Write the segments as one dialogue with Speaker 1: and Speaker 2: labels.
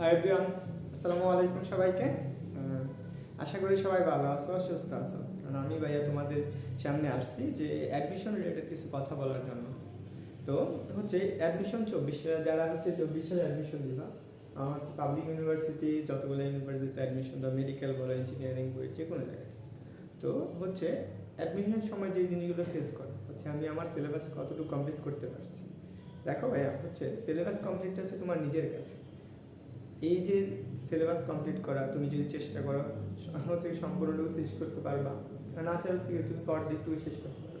Speaker 1: Hi everyone আসসালামু আলাইকুম সবাইকে। আশা করি সবাই ভালো আছো, সুস্থ আছো। কারণ আমি ভাইয়া তোমাদের সামনে আসছি যে অ্যাডমিশন রিলেটেড কিছু কথা বলার জন্য। তো হচ্ছে অ্যাডমিশন চব্বিশে, যারা হচ্ছে চব্বিশে অ্যাডমিশন দিবা, আমার হচ্ছে পাবলিক ইউনিভার্সিটি যতগুলো ইউনিভার্সিটিতে অ্যাডমিশন দাও মেডিকেল বলো ইঞ্জিনিয়ারিং বই যে কোনো জায়গায়। তো হচ্ছে অ্যাডমিশন সময় যে জিনিসগুলো ফেস করো, হচ্ছে আমি আমার সিলেবাস কতটুকু কমপ্লিট করতে পারছি। দেখো ভাইয়া, হচ্ছে সিলেবাস কমপ্লিট হচ্ছে তোমার নিজের কাছে। এই যে সিলেবাস কমপ্লিট করা, তুমি যদি চেষ্টা করো হচ্ছে সম্পূর্ণটুকু শেষ করতে পারবা। না চাইলে থেকে তুমি অর্ধেকটুকু শেষ করতে পারবে।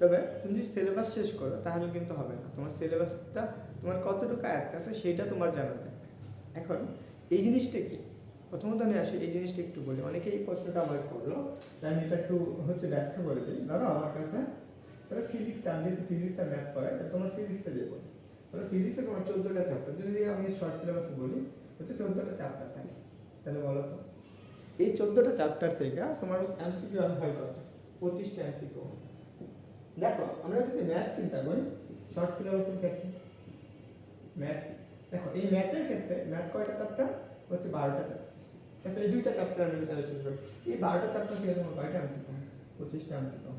Speaker 1: তবে তুমি যদি সিলেবাস শেষ করো তাহলে কিন্তু হবে না। তোমার সিলেবাসটা তোমার কতটুকু আয়াত আছে, সেটা তোমার জানা থাকবে। এখন, এই জিনিসটা কি? প্রথমত আমি আসি, এই জিনিসটা একটু বলি। অনেকে এই প্রশ্নটা আমার করল তাই আমি এটা একটু হচ্ছে ব্যাখ্যা করে দিই। ধরো আমার কাছে, ধরো ফিজিক্স আমি যেহেতু ফিজিক্স আর ম্যাথ পড়াই তাহলে তোমার ফিজিক্সটা দিয়ে বলি। ধরো ফিজিক্সে তোমার চোদ্দোটা চ্যাপ্টার যদি আমি শর্ট সিলেবাসে বলি হচ্ছে চোদ্দোটা চ্যাপ্টার থাকে তাহলে বলো তো। এই চোদ্দোটা চ্যাপ্টার থেকে তোমার এমসিকিউ হয় কত? পঁচিশটা এমসিকিউ দেখো আমরা যদি ম্যাথ চিন্তা করি শর্ট সিলেবাসের ক্ষেত্রে ম্যাথ দেখো এই ম্যাথের ক্ষেত্রে ম্যাথ কয়টা চ্যাপ্টার হচ্ছে বারোটা চ্যাপ্টার দেখো এই দুইটা চ্যাপ্টার আমি আলোচনা করি। এই বারোটা চ্যাপ্টার থেকে তোমার কয়টা এমসিকিউ পঁচিশটা এমসিকিউ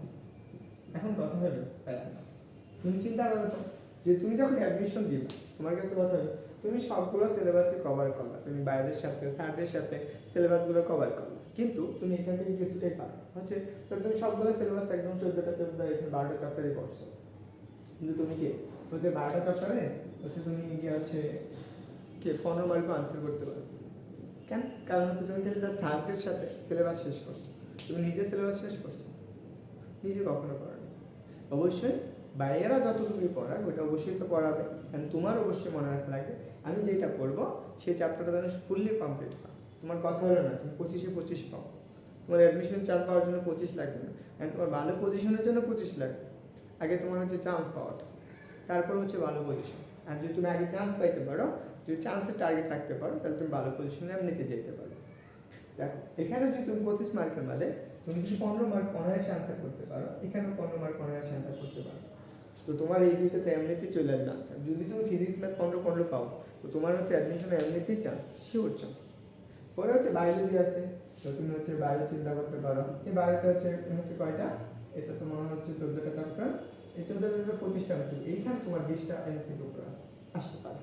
Speaker 1: এখন কথা হলো তুমি চিন্তা করো তো যে তুমি যখন অ্যাডমিশন দিবে তোমার কাছে কথা হলো তুমি সবগুলো সিলেবাসে কভার করলা। তুমি বাইরের সাথে, স্যারদের সাথে সিলেবাসগুলো কভার করলা। কিন্তু তুমি এখান থেকে কিছুটাই পারো হচ্ছে তুমি সবগুলো সিলেবাস একদম চোদ্দোটা চোদ্দ এখানে বারোটা চ্যাপ্টারই পড়ছো। কিন্তু তুমি কি? হচ্ছে বারোটা চ্যাপ্টারে হচ্ছে তুমি গিয়ে হচ্ছে কে? পনেরো মার্কও আনসার করতে পারো। কেন? কারণ হচ্ছে তুমি তাহলে স্যারদের সাথে সিলেবাস শেষ করছ। তুমি নিজে সিলেবাস শেষ করছ। নিজে কখনো পড়ানি অবশ্যই বাইরেরা যতটুকু পড়াক ওটা অবশ্যই তো পড়াবে। কারণ তোমার অবশ্যই মনে রাখা লাগবে, আমি যেটা পড়ব, সেই চ্যাপ্টারটা যেন ফুললি কমপ্লিট হয়। তোমার কথা হলো না, তুমি পঁচিশে পঁচিশ পাও। তোমার অ্যাডমিশন চান্স পাওয়ার জন্য পঁচিশ লাগবে না। কারণ তোমার ভালো পজিশনের জন্য পঁচিশ লাগবে। আগে তোমার হচ্ছে চান্স পাওয়াটা। তারপর হচ্ছে ভালো পজিশন আর যদি তুমি আগে চান্স পাইতে পারো, যদি চান্সের টার্গেট রাখতে পারো, তাহলে তুমি ভালো পজিশনে নিতে যেতে পারো। দেখো, এখানে যদি তুমি পঁচিশ মার্কের বাদে তুমি যদি পনেরো মার্ক অনায়াসে আনসার করতে পারো এখানে পনেরো মার্ক অনায়াসে আনসার করতে পারো। তো তোমার এই দুইটাতে এমনিতেই চলে আসবে আনসার যদি তুমি ফিজিক্স ম্যাথ পনেরো পনেরো পাও, তো তোমার হচ্ছে অ্যাডমিশনে এমনিতেই চান্স শিওর চান্স পরে হচ্ছে বায়োলজি আছে, তো তুমি হচ্ছে বায়ো চিন্তা করতে পারো। এই বায়োতে হচ্ছে হচ্ছে কয়টা? এটা তোমার হচ্ছে চোদ্দোটা চ্যাপ্টার এই চোদ্দোটা চ্যাপ্টার পঁচিশটা আছে এইখানে তোমার বিশটা এমসিকিউ ক্লাস আসতে পারে।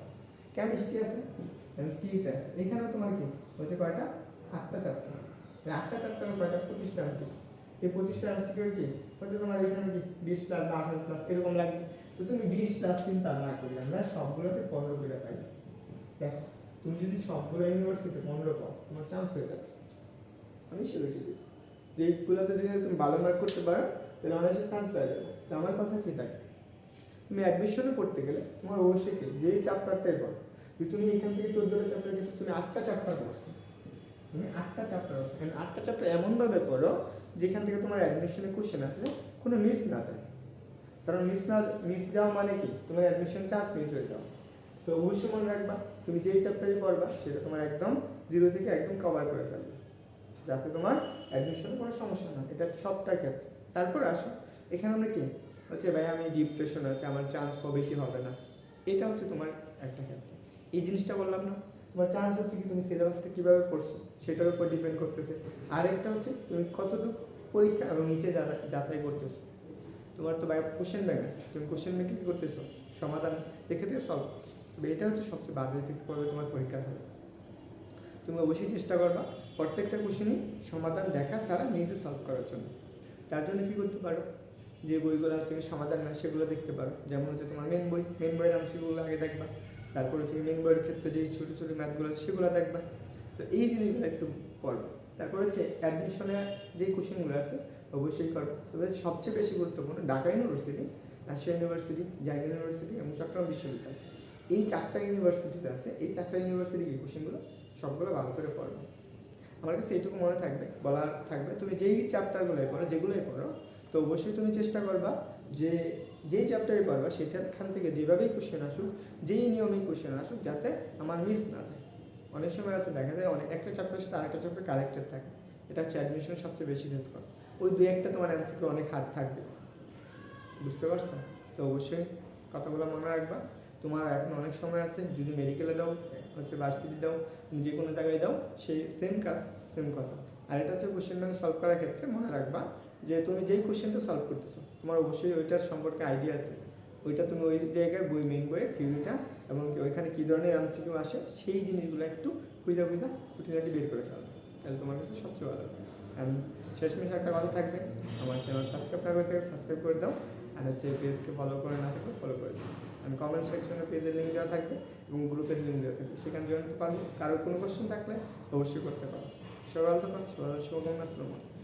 Speaker 1: কেমিস্ট্রি আছে সিতে আছে। এখানে তোমার কি? হচ্ছে কয়টা? আটটা চ্যাপ্টার আটটা চ্যাপ্টার কয়টা? পঁচিশটা এমসিকিউ এই পঁচিশটা এমসিকিউ কি হচ্ছে তোমার এখানে কি বিশ প্লাস বা আঠারো প্লাস এরকম লাগবে তো তুমি বিশ প্লাস চিন্তা না করি আমরা সবগুলোতে পনেরো করে পাই। দেখো, তুমি যদি সবগুলো ইউনিভার্সিটিতে পনেরো পাও, তোমার চান্স হয়ে যাবে। আমি সিউরিটি দিই। যে এইগুলোতে যদি তুমি ভালো মার্ক করতে পারো, তাহলে অনায়াসে চান্স পেয়ে যাবে। তো আমার কথা কি থাকে তুমি অ্যাডমিশনে পড়তে গেলে তোমার অবশ্যই যেই চ্যাপ্টারটাই পড়ো তুমি এখান থেকে চোদ্দোটা চ্যাপ্টার গেছো, তুমি আটটা চ্যাপ্টার পড়ছো। তুমি আটটা চ্যাপ্টার আটটা চ্যাপ্টার এমনভাবে পড়ো, যেখান থেকে তোমার অ্যাডমিশনে কোশ্চেন আসলে কোনো মিস না যায়। কারণ মিস না মিস যাওয়া মানে কি? তোমার অ্যাডমিশন চান্স মিস হয়ে যাও তো অবশ্যই মনে রাখবা, তুমি যেই চ্যাপ্টারে পড়বা, সেটা তোমার একদম জিরো থেকে একদম কভার করে ফেলবে। যাতে তোমার অ্যাডমিশনে কোনো সমস্যা না এটা সবটার ক্ষেত্রে। তারপর আসো। এখানে আমরা কি? হচ্ছে ভাই, আমি ডিপ্রেশন আছে, আমার চান্স কবে কি হবে না? এটা হচ্ছে তোমার একটা ক্ষেত্রে। এই জিনিসটা বললাম না। তোমার চান্স হচ্ছে কি তুমি সিলেবাসটা কীভাবে পড়ছো সেটার উপর ডিপেন্ড করতেছে। আরেকটা হচ্ছে, তুমি কতটুকু পরীক্ষা এবং নিচে যাচাই- করতেছো। তোমার তো ভাই কোশ্চেন ব্যাংক আছে। তুমি কোশ্চেন ব্যাংকে কী করতেছো? সমাধান দেখে দিয়ে সলভ করছ। এটা হচ্ছে সবচেয়ে বাজে ইফেক্ট পড়বে তোমার পরীক্ষার হলে তুমি অবশ্যই চেষ্টা করবা প্রত্যেকটা কোশ্চেনই সমাধান দেখা ছাড়া নিজে সলভ করার জন্য। তার জন্য কী করতে পারো? যে বইগুলো হচ্ছে সমাধান না সেগুলো দেখতে পারো। যেমন হচ্ছে তোমার মেন বই মেন বইয়ের নাম সেগুলো আগে দেখবা। তারপর হচ্ছে মেন বইয়ের ক্ষেত্রে যেই ছোটো ছোটো ম্যাথগুলো আছে, সেগুলো দেখবা। তো এই জিনিসগুলো একটু পড়বে। তারপর হচ্ছে অ্যাডমিশনে যে কোশ্চেনগুলো আছে, অবশ্যই করবে। তবে সবচেয়ে বেশি গুরুত্বপূর্ণ ঢাকা ইউনিভার্সিটি রাজশাহী ইউনিভার্সিটি জায়গা ইউনিভার্সিটি এবং চট্টগ্রাম বিশ্ববিদ্যালয়। এই চারটা ইউনিভার্সিটিতে আছে, এই চারটা ইউনিভার্সিটি এই কোশ্চেনগুলো সবগুলো ভালো করে পড়বে। আমার কাছে এইটুকু মনে থাকবে বলা থাকবে। তুমি যেই চ্যাপ্টারগুলোই পড়ো, যেগুলোই পড়ো, তো অবশ্যই তুমি চেষ্টা করবা যে যেই চ্যাপ্টারে পড়বা সেটাখান থেকে যেভাবেই কোশ্চেন আসুক, যেই নিয়মেই কোশ্চেন আসুক, যাতে আমার মিস না যায়। অনেক সময় আছে, দেখা যায় অনেক, একটা চ্যাপ্টার সাথে আরেকটা চ্যাপ্টার কারেক্টেড থাকে। এটা হচ্ছে অ্যাডমিশনের সবচেয়ে বেশি ফেস করে। ওই দু একটা তোমার এমসিকিউ অনেক হার্ড থাকবে। বুঝতে পারছ? তো অবশ্যই কথাগুলো মনে রাখবা। তোমার এখন অনেক সময় আছে, যদি মেডিকেলে দাও, হচ্ছে ভার্সিটি দাও, তুমি যে কোনো জায়গায় দাও, সেই সেম কাজ সেম কথা। আর এটা হচ্ছে কোশ্চেন ব্যাংক সলভ করার ক্ষেত্রে মনে রাখবা যে তুমি যেই কোশ্চেনটা সলভ করতেছো, তোমার অবশ্যই ওইটার সম্পর্কে আইডিয়া আছে। ওইটা তুমি ওই জায়গায় বই মেন বইয়ের থিওরিটা এবং ওইখানে কী ধরনের এমসিকিউ আসে, সেই জিনিসগুলো একটু খুঁজা খুঁজা খুঁটিনাটি বের করে ফেলবে তাহলে তোমার কাছে সবচেয়ে ভালো। অ্যান্ড শেষমেশ একটা কথা থাকবে, আমার চ্যানেল সাবস্ক্রাইব না করে থাকলে সাবস্ক্রাইব করে দাও, আর হচ্ছে পেজকে ফলো করে না থাকলে ফলো করে দাও। অ্যান্ড কমেন্ট সেকশনে পেজের লিঙ্ক দেওয়া থাকবে এবং গ্রুপের লিঙ্ক দেওয়া থাকবে, সেখানে জয়েন করতে পারব। কারোর কোনো কোশ্চেন থাকলে অবশ্যই করতে পারো। সবাই ভালো থাকুন সবাই শুভকামনা, আসসালামু আলাইকুম।